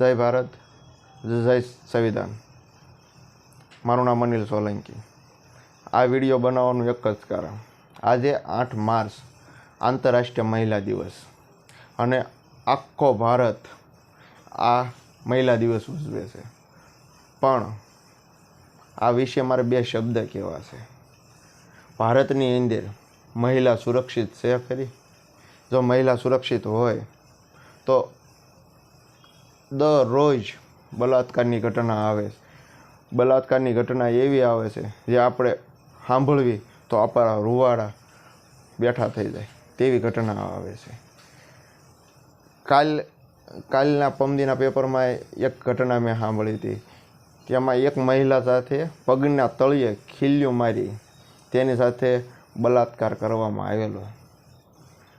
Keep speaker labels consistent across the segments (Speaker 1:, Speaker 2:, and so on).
Speaker 1: જય ભારત, જય સંવિધાન. મારું નામ અનિલ સોલંકી. આ વીડિયો બનાવવાનું એક જ કારણ. આજે આઠ માર્ચ, આંતરરાષ્ટ્રીય મહિલા દિવસ. અને આખો ભારત આ મહિલા દિવસ ઉજવે છે. પણ આ વિશે મારે બે શબ્દ કહેવા છે. ભારતની અંદર મહિલા સુરક્ષિત છે ખરી? જો મહિલા સુરક્ષિત હોય, તો દરરોજ બલાત્કારની ઘટના આવે છે. બલાત્કારની ઘટના એવી આવે છે, જે આપણે સાંભળવી તો આપણા રૂવાડા બેઠા થઈ જાય, તેવી ઘટના આવે છે. કાલ, કાલના પમદીના પેપરમાં એક ઘટના મેં સાંભળી હતી, તેમાં એક મહિલા સાથે પગના તળિયે ખીલ્યું મારી, તેની સાથે બલાત્કાર કરવામાં આવેલો.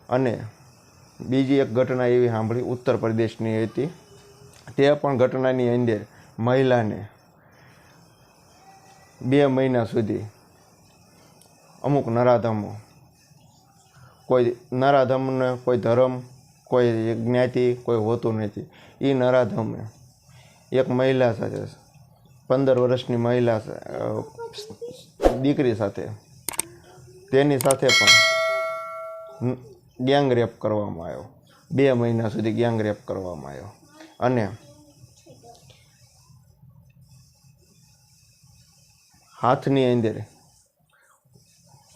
Speaker 1: અને બીજી એક ઘટના એવી સાંભળી, ઉત્તર પ્રદેશની હતી. તે પણ ઘટનાની અંદર મહિલાને બે મહિના સુધી અમુક નરાધમો, કોઈ નરાધમને કોઈ ધર્મ, કોઈ જ્ઞાતિ, કોઈ હોતું નથી. એ નરાધમે એક મહિલા સાથે, પંદર વર્ષની મહિલા દીકરી સાથે, તેની સાથે પણ ગેંગ કરવામાં આવ્યો. બે મહિના સુધી ગેંગ કરવામાં આવ્યો. અને હાથની અંદર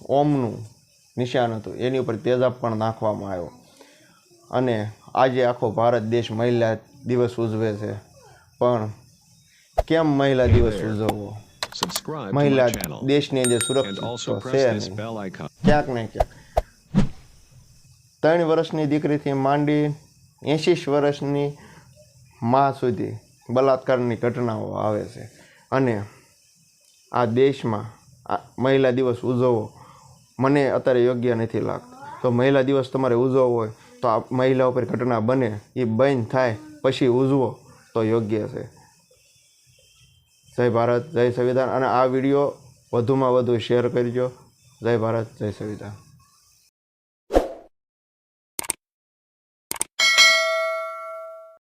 Speaker 1: ઓમનું નિશાન હતું. એની ઉપર તેજાબ પણ નાખવામાં આવ્યો. અને આજે આખો ભારત દેશ મહિલા દિવસ ઉજવે છે. પણ કેમ મહિલા દિવસ ઉજવવો? મહિલા દેશની અંદર સુરક્ષિત છે ક્યાંક ને ક્યાંક. ત્રણ વર્ષની દીકરીથી માંડી એંશી વર્ષની મા સુધી બલાત્કારની ઘટનાઓ આવે છે. અને આ દેશમાં આ મહિલા દિવસ ઉજવવો મને અત્યારે યોગ્ય નથી લાગતો. તો મહિલા દિવસ તમારે ઉજવવો હોય તો આ મહિલા ઉપર ઘટના બને, એ બંધ થાય, પછી ઉજવો તો યોગ્ય છે. જય ભારત, જય સંવિધાન. અને આ વીડિયો વધુમાં વધુ શેર કરજો. જય ભારત, જય સંવિધાન.